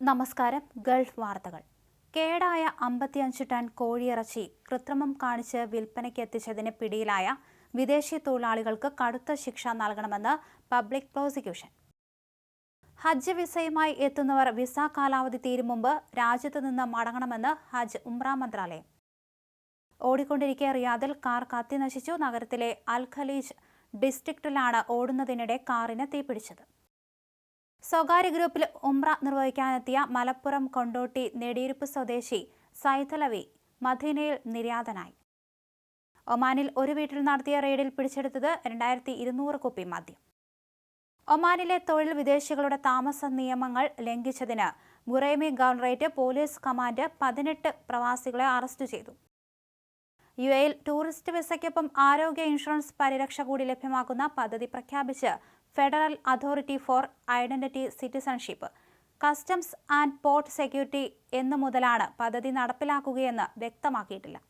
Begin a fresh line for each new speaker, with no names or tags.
നമസ്കാരം ഗൾഫ് വാർത്തകൾ. കേടായ അമ്പത്തിയഞ്ച് ടൺ കോഴിയിറച്ചി കൃത്രിമം കാണിച്ച് വിൽപ്പനയ്ക്ക് എത്തിച്ചതിന് പിടിയിലായ വിദേശി തൊഴിലാളികൾക്ക് കടുത്ത ശിക്ഷ നൽകണമെന്ന് പബ്ലിക് പ്രോസിക്യൂഷൻ. ഹജ്ജ് വിസയുമായി എത്തുന്നവർ വിസ കാലാവധി തീരും മുമ്പ് രാജ്യത്ത് നിന്ന് മടങ്ങണമെന്ന് ഹജ്ജ് ഉംറ മന്ത്രാലയം. ഓടിക്കൊണ്ടിരിക്കെ റിയാദിൽ കാർ കത്തിനശിച്ചു. നഗരത്തിലെ അൽ ഖലീജ് ഡിസ്ട്രിക്റ്റിലാണ് ഓടുന്നതിനിടെ കാറിന് തീപിടിച്ചത്. സ്വകാര്യ ഗ്രൂപ്പിൽ ഉംറ നിർവഹിക്കാനെത്തിയ മലപ്പുറം കൊണ്ടോട്ടി നെടിയിരുപ്പ് സ്വദേശി സൈതലവി മദീനയിൽ നിര്യാതനായി. ഒമാനിൽ ഒരു വീട്ടിൽ നടത്തിയ റെയ്ഡിൽ പിടിച്ചെടുത്തത് രണ്ടായിരത്തി ഇരുന്നൂറ് കുപ്പി മദ്യം. ഒമാനിലെ തൊഴിൽ വിദേശികളുടെ താമസ നിയമങ്ങൾ ലംഘിച്ചതിന് ഗുറൈമി ഗവർണറേറ്റ് പോലീസ് കമാൻഡ് പതിനെട്ട് പ്രവാസികളെ അറസ്റ്റ് ചെയ്തു. യു എയിൽ ടൂറിസ്റ്റ് വിസയ്ക്കൊപ്പം ആരോഗ്യ ഇൻഷുറൻസ് പരിരക്ഷ കൂടി ലഭ്യമാക്കുന്ന പദ്ധതി പ്രഖ്യാപിച്ച് federal authority for identity citizenship customs and port security എന്നു മുതലാണ് പദ്ധതി നടപ്പിലാക്കുകയെന്ന് വ്യക്തമാക്കിയിട്ടില്ല.